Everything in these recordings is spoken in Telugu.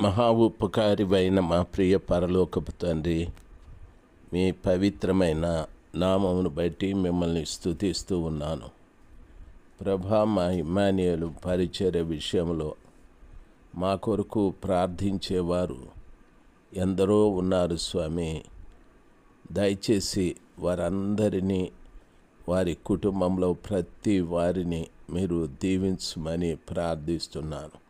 మహా ఉపకారివైన మా ప్రియ పరలోకపు తండ్రి మీ పవిత్రమైన నామమును బట్టి మిమ్మల్ని స్థుతిస్తూ ఉన్నాను. ప్రభా మా ఇమానియలు పరిచర్య విషయంలో మా కొరకు ప్రార్థించేవారు ఎందరో ఉన్నారు స్వామి. దయచేసి వారందరినీ వారి కుటుంబంలో ప్రతి వారిని మీరు దీవించమని ప్రార్థిస్తున్నాను.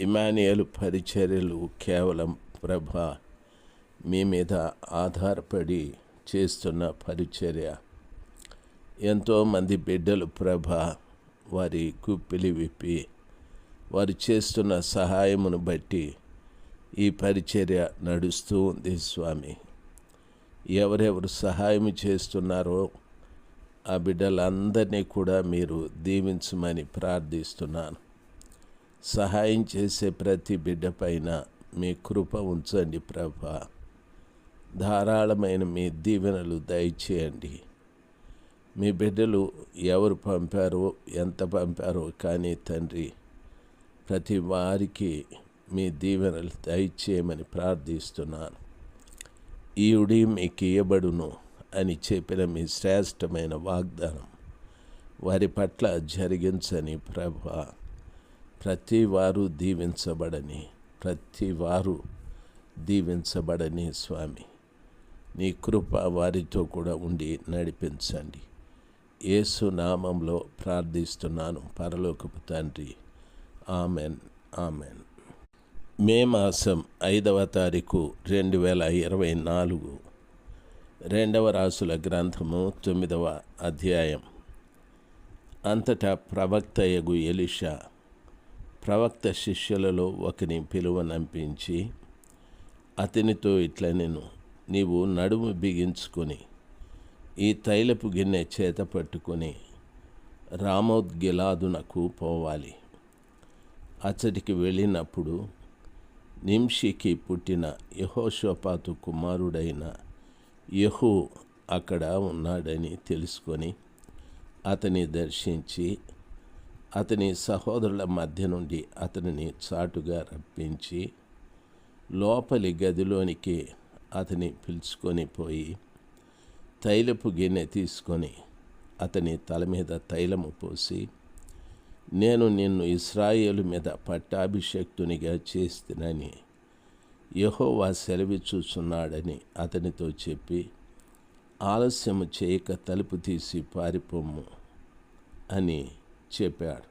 ఇమానియల్ పరిచర్యలు కేవలం ప్రభ మీ మీద ఆధారపడి చేస్తున్న పరిచర్య. ఎంతోమంది బిడ్డలు ప్రభ వారి గుప్పిలి విప్పి వారు చేస్తున్న సహాయమును బట్టి ఈ పరిచర్య నడుస్తూ ఉంది స్వామి. ఎవరెవరు సహాయం చేస్తున్నారో ఆ బిడ్డలందరినీ కూడా మీరు దీవించమని ప్రార్థిస్తున్నాను. సహాయం చేసే ప్రతి బిడ్డ పైన మీ కృప ఉంచండి ప్రభా. ధారాళమైన మీ దీవెనలు దయచేయండి. మీ బిడ్డలు ఎవరు పంపారో ఎంత పంపారో కానీ తండ్రి ప్రతి వారికి మీ దీవెనలు దయచేయమని ప్రార్థిస్తున్నాను. ఈయుడి మీకు ఇయ్యబడును అని చెప్పిన మీ శ్రేష్టమైన వాగ్దానం వారి పట్ల జరిగించని ప్రభా. ప్రతి వారు దీవించబడని ప్రతి వారు దీవించబడని స్వామి. నీ కృప వారితో కూడా ఉండి నడిపించండి. యేసు నామంలో ప్రార్థిస్తున్నాను. పరలోకపు తండ్రి. Amen amen. మే మాసం ఐదవ తారీఖు రెండు వేల ఇరవై నాలుగు. రెండవ రాసుల గ్రంథము తొమ్మిదవ అధ్యాయం. అంతటా ప్రవక్తయగు ఎలిషా ప్రవక్త శిష్యులలో ఒకని పిలువనంపించి అతనితో ఇట్లా నేను నీవు నడుము బిగించుకొని ఈ తైలపు గిన్నె చేత పట్టుకొని రామోద్గిలాదునకు పోవాలి. అచ్చటికి వెళ్ళినప్పుడు నింషికి పుట్టిన యహోషపాతు కుమారుడైన యహు అక్కడ ఉన్నాడని తెలుసుకొని అతని దర్శించి అతని సహోదరుల మధ్య నుండి అతనిని చాటుగా రప్పించి లోపలి గదిలోనికి అతని పిలుచుకొని పోయి తైలపు గిన్నె తీసుకొని అతని తల మీద తైలము పోసి నేను నిన్ను ఇస్రాయేలు మీద పట్టాభిషక్తునిగా చేస్తునని యహోవా సెలవిచ్చుచున్నాడని అతనితో చెప్పి ఆలస్యము చేయక తలుపు తీసి పారిపోము అని చెప్పాడు.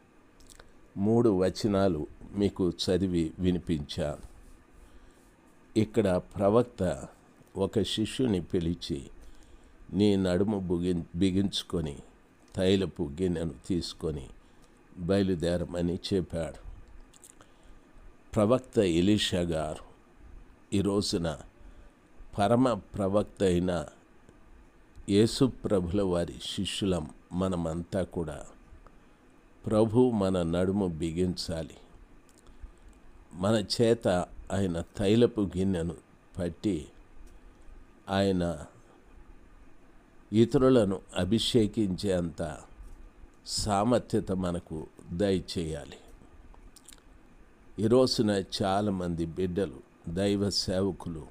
మూడు వచనాలు మీకు చదివి వినిపించాను. ఇక్కడ ప్రవక్త ఒక శిష్యుని పిలిచి నీ నడుము బుగి బిగించుకొని తైలపు గిన్నెను తీసుకొని బయలుదేరమని చెప్పాడు. ప్రవక్త ఎలీషా గారు ఈ రోజున పరమ ప్రవక్త అయిన యేసుప్రభుల వారి శిష్యులం మనమంతా కూడా ప్రభు మన నడుము బిగించాలి. మన చేత ఆయన తైలపు గిన్నెను పట్టి ఆయన ఇతరులను అభిషేకించేంత సామర్థ్యత మనకు దయచేయాలి. ఈ రోజున చాలామంది బిడ్డలు దైవ సేవకులు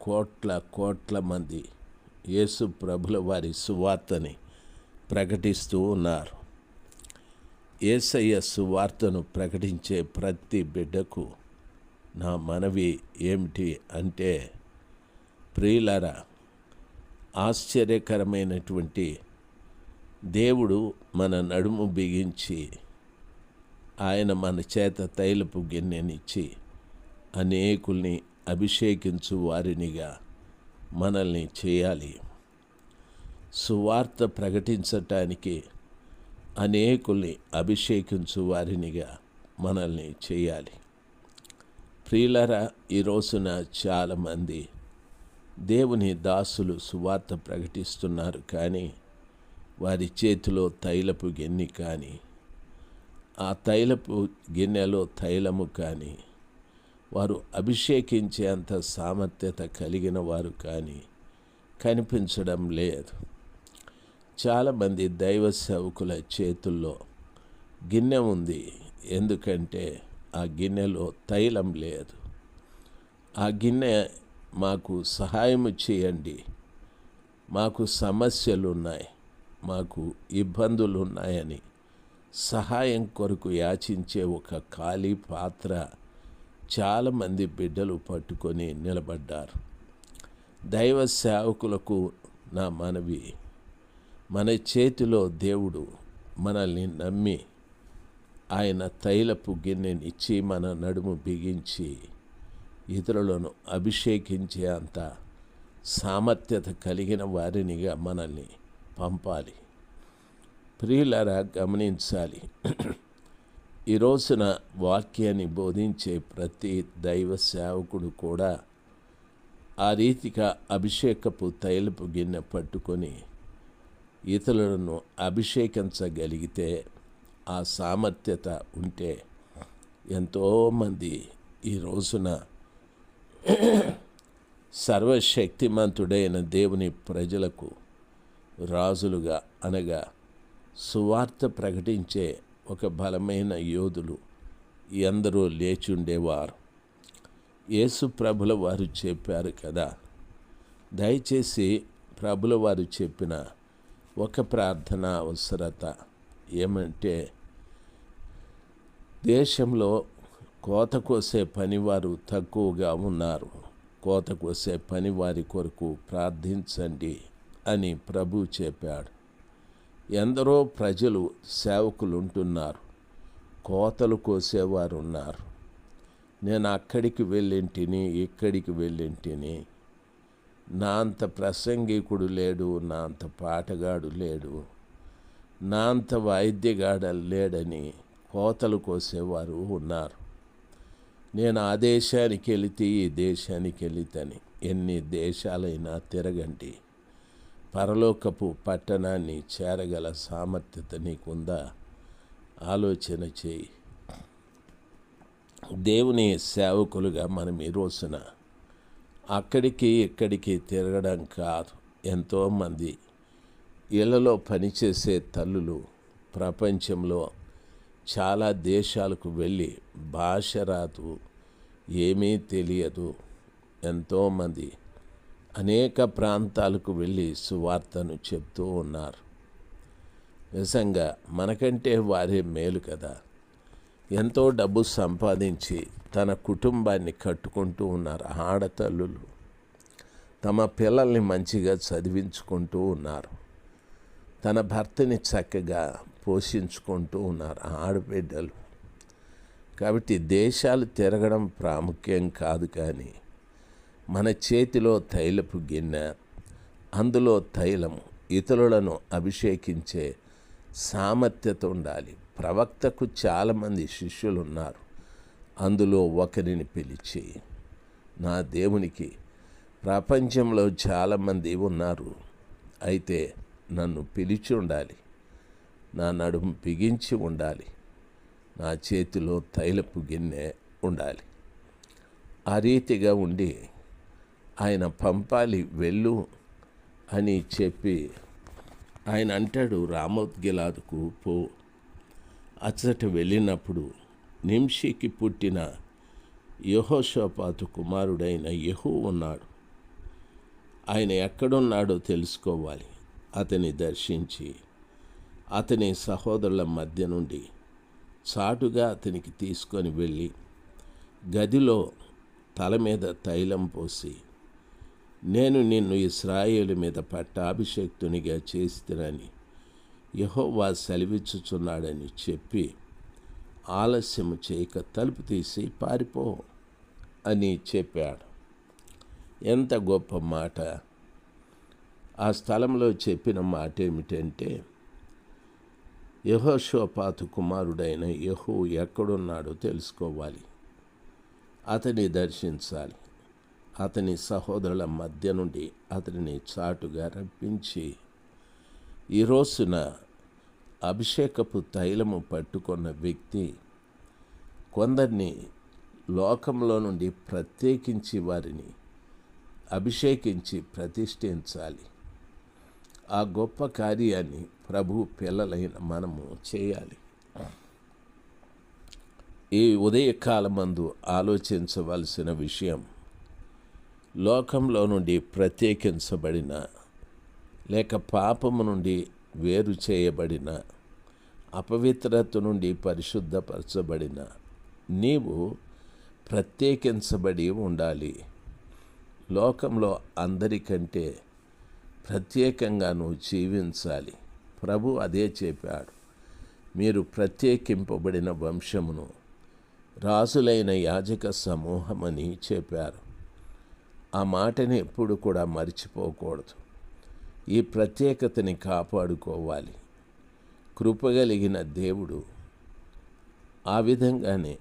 కోట్ల కోట్ల మంది యేసు ప్రభుల వారి సువార్తని ప్రకటిస్తూ ఉన్నారు. ఏసయ్య సువార్తను ప్రకటించే ప్రతి బిడ్డకు నా మనవి ఏమిటి అంటే ప్రియులరా ఆశ్చర్యకరమైనటువంటి దేవుడు మన నడుము బిగించి ఆయన మన చేత తైలపు గిన్నెనిచ్చి అనేకుల్ని అభిషేకించు వారినిగా మనల్ని చేయాలి. సువార్త ప్రకటించటానికి అనేకుల్ని అభిషేకించు వారినిగా మనల్ని చేయాలి. ప్రియులరా ఈ రోజున చాలామంది దేవుని దాసులు సువార్త ప్రకటిస్తున్నారు కానీ వారి చేతిలో తైలపు గిన్నె కానీ ఆ తైలపు గిన్నెలో తైలము కానీ వారు అభిషేకించేంత సామర్థ్యత కలిగిన వారు కానీ కనిపించడం లేదు. చాలామంది దైవ సేవకుల చేతుల్లో గిన్నె ఉంది. ఎందుకంటే ఆ గిన్నెలో తైలం లేదు. ఆ గిన్నె మాకు సహాయం చేయండి. మాకు సమస్యలు ఉన్నాయి మాకు ఇబ్బందులు ఉన్నాయని సహాయం కొరకు యాచించే ఒక ఖాళీ పాత్ర చాలామంది బిడ్డలు పట్టుకొని నిలబడ్డారు. దైవ సేవకులకు నా మనవి మన చేతిలో దేవుడు మనల్ని నమ్మి ఆయన తైలపు గిన్నెనిచ్చి మన నడుము బిగించి ఇతరులను అభిషేకించే అంత సామర్థ్యత కలిగిన వారినిగా మనల్ని పంపాలి. ప్రియులరా గమనించాలి. ఈ రోజున వాక్యాన్ని బోధించే ప్రతి దైవ సేవకుడు కూడా ఆ రీతిగా అభిషేకపు తైలపు గిన్నె పట్టుకొని ఇతరులను అభిషేకించగలిగితే ఆ సామర్థ్యత ఉంటే ఎంతోమంది ఈ రోజున సర్వశక్తిమంతుడైన దేవుని ప్రజలకు రాజులుగా అనగా సువార్త ప్రకటించే ఒక బలమైన యోధులు ఎందరో లేచుండేవారు. యేసు ప్రభుల వారు చెప్పారు కదా దయచేసి ప్రభుల వారు చెప్పిన ఒక ప్రార్థన అవసరత ఏమంటే దేశంలో కోత కోసే పనివారు తక్కువగా ఉన్నారు. కోత కోసే పనివారి కొరకు ప్రార్థించండి అని ప్రభు చెప్పాడు. ఎందరో ప్రజలు సేవకులు ఉంటున్నారు కోతలు కోసేవారు ఉన్నారు నేను అక్కడికి వెళ్ళింటిని ఇక్కడికి వెళ్ళింటిని నా అంత ప్రసంగికుడు లేడు నా అంత పాటగాడు లేడు నా అంత వాయిద్యగాడ లేడని కోతలు కోసేవారు ఉన్నారు. నేను ఆ దేశానికి వెళితే ఈ దేశానికి వెళితని ఎన్ని దేశాలైనా తిరగండి. పరలోకపు పట్టణాన్ని చేరగల సామర్థ్యత నీకుందా? ఆలోచన చేయి. దేవుని సేవకులుగా మనం ఈ రోజున అక్కడికి ఇక్కడికి తిరగడం కాదు. ఎంతోమంది ఇళ్ళలో పనిచేసే తల్లులు ప్రపంచంలో చాలా దేశాలకు వెళ్ళి భాష రాదు ఏమీ తెలియదు. ఎంతోమంది అనేక ప్రాంతాలకు వెళ్ళి సువార్తను చెప్తూ ఉన్నారు. నిజంగా మనకంటే వారే మేలు కదా. ఎంతో డబ్బు సంపాదించి తన కుటుంబాన్ని కట్టుకుంటూ ఉన్నారు ఆడతల్లులు. తమ పిల్లల్ని మంచిగా చదివించుకుంటూ ఉన్నారు. తన భర్తని చక్కగా పోషించుకుంటూ ఉన్నారు ఆడబిడ్డలు. కాబట్టి దేశాలు తిరగడం ప్రాముఖ్యం కాదు కానీ మన చేతిలో తైలపు గిన్నె అందులో తైలము ఇతరులను అభిషేకించే సామర్థ్యత ఉండాలి. ప్రవక్తకు చాలామంది శిష్యులు ఉన్నారు అందులో ఒకరిని పిలిచి నా దేవునికి ప్రపంచంలో చాలామంది ఉన్నారు. అయితే నన్ను పిలిచి ఉండాలి. నా నడుము బిగించి ఉండాలి. నా చేతిలో తైలపు గిన్నె ఉండాలి. ఆ రీతిగా ఉండి ఆయన పంపాలి వెళ్ళు అని చెప్పి ఆయన అంటాడు రామోద్గిలాదుకు పో. అచ్చట వెళ్ళినప్పుడు నింషికి పుట్టిన యహోషోపాతు కుమారుడైన యహూ ఉన్నాడు. ఆయన ఎక్కడున్నాడో తెలుసుకోవాలి. అతని దర్శించి అతని సహోదరుల మధ్య నుండి చాటుగా అతనికి తీసుకొని వెళ్ళి గదిలో తల మీద తైలం పోసి నేను నిన్ను ఇస్రాయేలు మీద పట్టాభిషేక్తునిగా చేస్తునని యహోవా సెలవిచ్చుచున్నాడని చెప్పి ఆలస్యము చేయక తలుపు తీసి పారిపో అని చెప్పాడు. ఎంత గొప్ప మాట. ఆ స్థలంలో చెప్పిన మాట ఏమిటంటే యహోషోపాతు కుమారుడైన యహో ఎక్కడున్నాడో తెలుసుకోవాలి. అతన్ని దర్శించాలి. అతని సహోదరుల మధ్య నుండి అతనిని చాటుగా రప్పించి ఈ రోజున అభిషేకపు తైలము పట్టుకున్న వ్యక్తి కొందరిని లోకంలో నుండి ప్రత్యేకించి వారిని అభిషేకించి ప్రతిష్ఠించాలి. ఆ గొప్ప కార్యాన్ని ప్రభు పిల్లలైన మనము చేయాలి. ఈ ఉదయకాలమందు ఆలోచించవలసిన విషయం లోకంలో నుండి ప్రత్యేకించబడిన లేక పాపము నుండి వేరు చేయబడిన అపవిత్రత నుండి పరిశుద్ధపరచబడిన నీవు ప్రత్యేకించబడి ఉండాలి. లోకంలో అందరికంటే ప్రత్యేకంగా నువ్వు జీవించాలి. ప్రభు అదే చెప్పాడు. మీరు ప్రత్యేకింపబడిన వంశమును రాజులైన యాజక సమూహమని చెప్పారు. ఆ మాటని ఎప్పుడు కూడా మర్చిపోకూడదు. ఈ ప్రత్యేకతని కాపాడుకోవాలి. కృపగలిగిన దేవుడు ఆ విధంగానే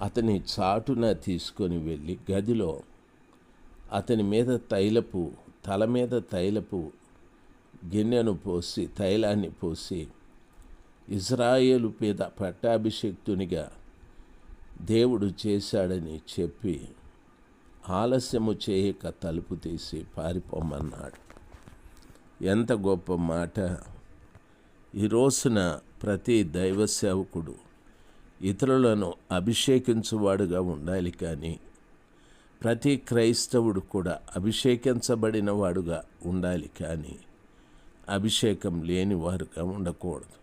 అతని చాటున తీసుకొని వెళ్ళి గదిలో అతని మీద తైలపు తల మీద తైలపు గిన్నెను పోసి తైలాన్ని పోసి ఇజ్రాయేలు మీద పట్టాభిషక్తునిగా దేవుడు చేశాడని చెప్పి ఆలస్యము చేయక తలుపు తీసి పారిపోమన్నాడు. ఎంత గొప్ప మాట! ఈ రోజున ప్రతి దైవ సేవకుడు ఇతరులను అభిషేకించువాడుగా ఉండాలి కానీ ప్రతి క్రైస్తవుడు కూడా అభిషేకించబడిన వాడుగా ఉండాలి కానీ అభిషేకం లేని వారుగా ఉండకూడదు.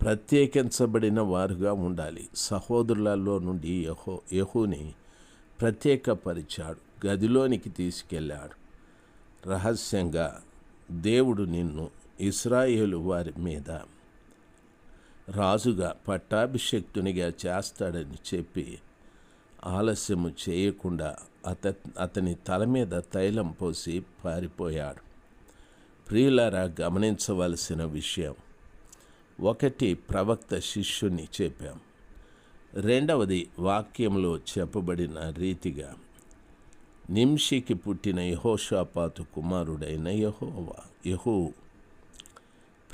ప్రత్యేకించబడిన వారుగా ఉండాలి. సహోదరులలో నుండి యహో యహుని ప్రత్యేకపరిచాడు. గదిలోనికి తీసుకెళ్ళాడు. రహస్యంగా దేవుడు నిన్ను ఇస్రాయేలు వారి మీద. రాజుగా పట్టాభిషక్తునిగా చేస్తాడని చెప్పి ఆలస్యము చేయకుండా అత అతని తల మీద తైలం పోసి పారిపోయాడు. ప్రియులారా గమనించవలసిన విషయం. ఒకటి ప్రవక్త శిష్యుని చెప్పాం. రెండవది వాక్యంలో చెప్పబడిన రీతిగా నింషికి పుట్టిన యహోషాపాతు కుమారుడైన యహోవా యహో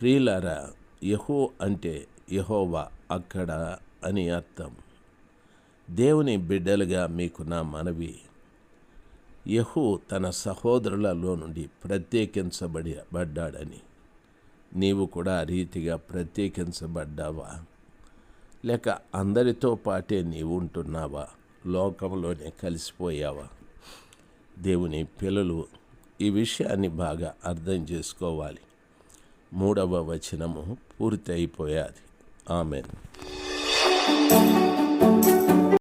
ప్రియులారా యహో అంటే యహోవా అక్కడ అని అర్థం. దేవుని బిడ్డలుగా మీకు నా మనవి. యహు తన సహోదరులలో నుండి ప్రత్యేకించబడి బడ్డాడని నీవు కూడా ఆ రీతిగా ప్రత్యేకించబడ్డావా? లేక అందరితో పాటే నీవు ఉంటున్నావా? లోకంలోనే కలిసిపోయావా? దేవుని పిల్లలు ఈ విషయాన్ని బాగా అర్థం చేసుకోవాలి. మూడవ వచనము పూర్తి అయిపోయాది